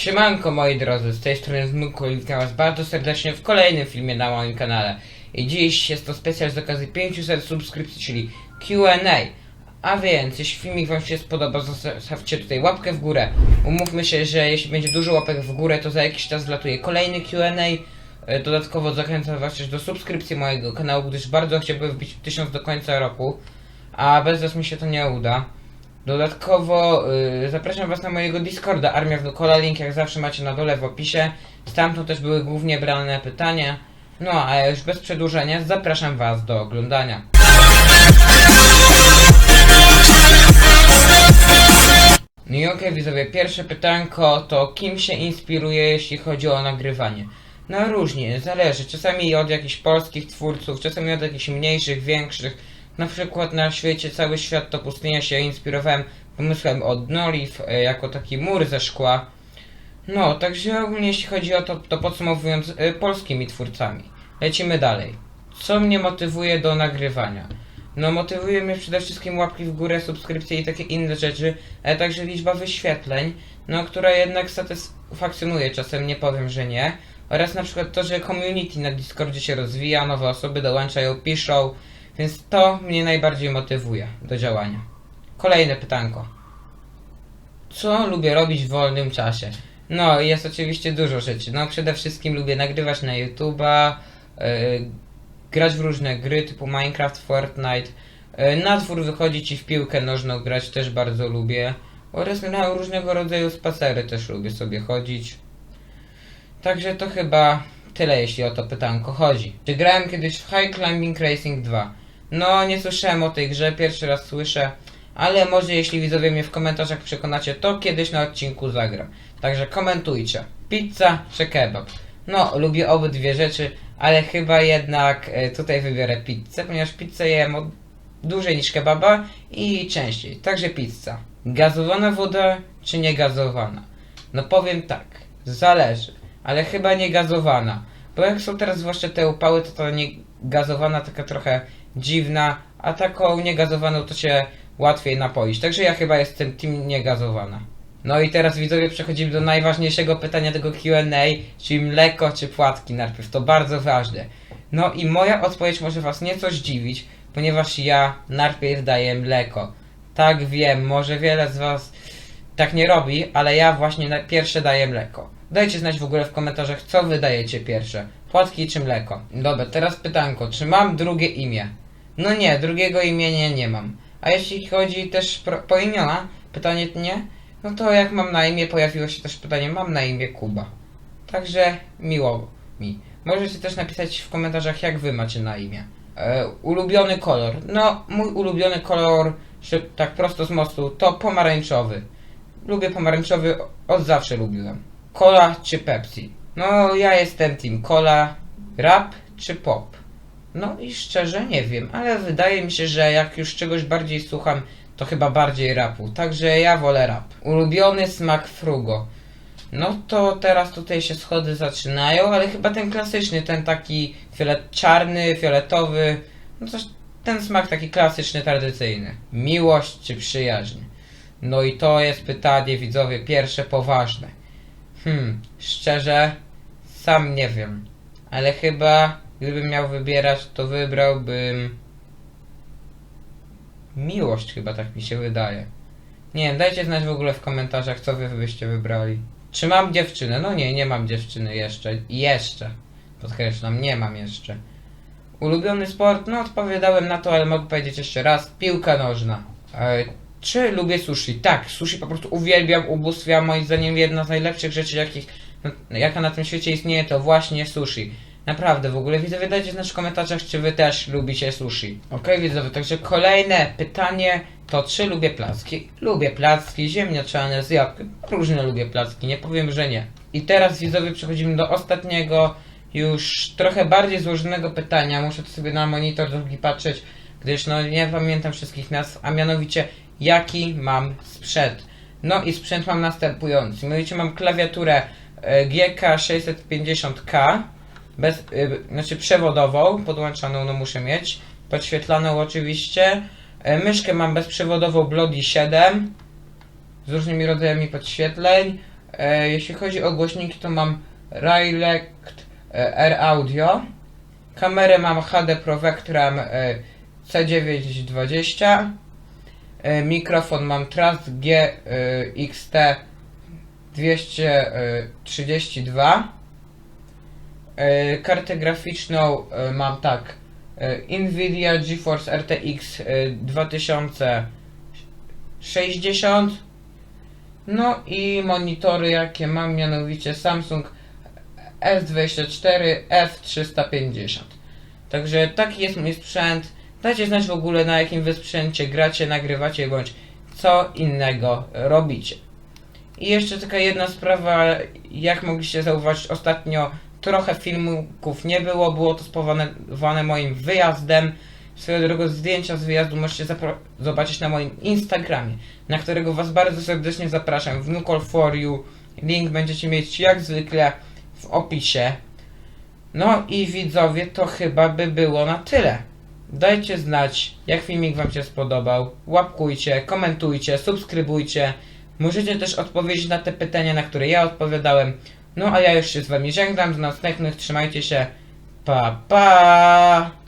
Siemanko moi drodzy, z tej strony Zmykło i witam was bardzo serdecznie w kolejnym filmie na moim kanale. I dziś jest to specjal z okazji 500 subskrypcji, czyli Q&A. A więc, jeśli filmik wam się spodoba, zostawcie tutaj łapkę w górę. Umówmy się, że jeśli będzie dużo łapek w górę, to za jakiś czas wlatuje kolejny Q&A. E, Dodatkowo zachęcam was też do subskrypcji mojego kanału, gdyż bardzo chciałbym wbić 1000 do końca roku. A bez was mi się to nie uda. Dodatkowo y, zapraszam Was na mojego Discorda Armia Wnukola, link jak zawsze macie na dole w opisie. Stamtąd też były głównie brane pytania. No a już bez przedłużenia zapraszam Was do oglądania. No i widzowie, pierwsze pytanko to kim się inspiruje jeśli chodzi o nagrywanie? No różnie, zależy. Czasami od jakichś polskich twórców, czasami od jakichś mniejszych, większych. Na przykład na świecie cały świat to pustynia się inspirowałem pomysłem od Noliv e, jako taki mur ze szkła. No, także ogólnie jeśli chodzi o to, to podsumowując e, polskimi twórcami. Lecimy dalej. Co mnie motywuje do nagrywania? No motywuje mnie przede wszystkim łapki w górę, subskrypcje i takie inne rzeczy, ale także liczba wyświetleń, no która jednak satysfakcjonuje, czasem nie powiem, że nie. Oraz na przykład to, że community na Discordzie się rozwija, nowe osoby dołączają, piszą, więc to mnie najbardziej motywuje do działania. Kolejne pytanko. Co lubię robić w wolnym czasie? No, jest oczywiście dużo rzeczy. No, przede wszystkim lubię nagrywać na YouTube'a, yy, grać w różne gry typu Minecraft, Fortnite. Yy, na dwór wychodzić i w piłkę nożną grać też bardzo lubię. Oraz na różnego rodzaju spacery też lubię sobie chodzić. Także to chyba tyle, jeśli o to pytanko chodzi. Czy grałem kiedyś w High Climbing Racing 2? No, nie słyszałem o tej grze, pierwszy raz słyszę, ale może jeśli widzowie mnie w komentarzach przekonacie, to kiedyś na odcinku zagram. Także komentujcie. Pizza czy kebab? No, lubię obydwie rzeczy, ale chyba jednak e, tutaj wybiorę pizzę, ponieważ pizzę jem od dłużej niż kebaba i częściej. Także pizza. Gazowana woda czy nie gazowana? No powiem tak, zależy, ale chyba nie gazowana. Bo jak są teraz zwłaszcza te upały, to ta nie gazowana taka trochę dziwna, a taką niegazowaną to się łatwiej napoić. Także ja chyba jestem team niegazowana. No i teraz widzowie przechodzimy do najważniejszego pytania tego Q&A, czyli mleko czy płatki najpierw. To bardzo ważne. No i moja odpowiedź może was nieco zdziwić, ponieważ ja najpierw daję mleko. Tak wiem, może wiele z was tak nie robi, ale ja właśnie pierwsze daję mleko. Dajcie znać w ogóle w komentarzach, co wy dajecie pierwsze. Płatki czy mleko? Dobra, teraz pytanko, czy mam drugie imię? No nie, drugiego imienia nie mam. A jeśli chodzi też po imiona, pytanie nie? No to jak mam na imię, pojawiło się też pytanie, mam na imię Kuba. Także miło mi. Możecie też napisać w komentarzach, jak wy macie na imię. E, ulubiony kolor. No, mój ulubiony kolor, tak prosto z mostu, to pomarańczowy. Lubię pomarańczowy, od zawsze lubiłem. Cola czy Pepsi? No, ja jestem team Cola. Rap czy pop? No i szczerze nie wiem, ale wydaje mi się, że jak już czegoś bardziej słucham, to chyba bardziej rapu. Także ja wolę rap. Ulubiony smak frugo. No to teraz tutaj się schody zaczynają, ale chyba ten klasyczny, ten taki fiolet czarny, fioletowy, no coś, ten smak taki klasyczny, tradycyjny. Miłość czy przyjaźń? No i to jest pytanie, widzowie, pierwsze poważne. Hmm, szczerze, sam nie wiem. Ale chyba, gdybym miał wybierać, to wybrałbym... Miłość chyba, tak mi się wydaje. Nie wiem, dajcie znać w ogóle w komentarzach, co wy byście wybrali. Czy mam dziewczynę? No nie, nie mam dziewczyny jeszcze. Jeszcze. Podkreślam, nie mam jeszcze. Ulubiony sport? No odpowiadałem na to, ale mogę powiedzieć jeszcze raz. Piłka nożna. Czy lubię sushi? Tak, sushi po prostu uwielbiam, ubóstwiam. Moim zdaniem jedna z najlepszych rzeczy, jakich, no, jaka na tym świecie istnieje, to właśnie sushi. Naprawdę, w ogóle widzowie, dajcie znać w komentarzach, czy wy też lubicie sushi. Okej, widzowie, także kolejne pytanie to czy lubię placki? Lubię placki, ziemniaczane, z jabłkiem. Różne lubię placki, nie powiem, że nie. I teraz, widzowie, przechodzimy do ostatniego, już trochę bardziej złożonego pytania. Muszę to sobie na monitor drugi patrzeć, gdyż no nie pamiętam wszystkich nazw, a mianowicie jaki mam sprzęt. No i sprzęt mam następujący. Mianowicie mam klawiaturę e, GK650K, bez, y, znaczy przewodową, podłączaną no muszę mieć, podświetlaną oczywiście. E, myszkę mam bezprzewodową Bloody 7 z różnymi rodzajami podświetleń. E, jeśli chodzi o głośniki, to mam Rylect e, R Audio. Kamerę mam HD Pro Vectram e, C920. E, mikrofon mam Trust G e, XT 232. E, kartę graficzną mam tak. Nvidia GeForce RTX e, 2060. No i monitory jakie mam mianowicie Samsung S24 F350. Także taki jest mój sprzęt. Dajcie znać w ogóle na jakim wy sprzęcie gracie, nagrywacie bądź co innego robicie. I jeszcze taka jedna sprawa, jak mogliście zauważyć ostatnio trochę filmików nie było, było to spowodowane moim wyjazdem. Swoją drogą zdjęcia z wyjazdu możecie zobaczyć na moim Instagramie, na którego was bardzo serdecznie zapraszam. Wnukol for you. Link będziecie mieć jak zwykle w opisie. No i widzowie, to chyba by było na tyle. Dajcie znać, jak filmik wam się spodobał. Łapkujcie, komentujcie, subskrybujcie. Możecie też odpowiedzieć na te pytania, na które ja odpowiadałem. No a ja już się z wami żegnam. Do następnych. Trzymajcie się. Pa pa!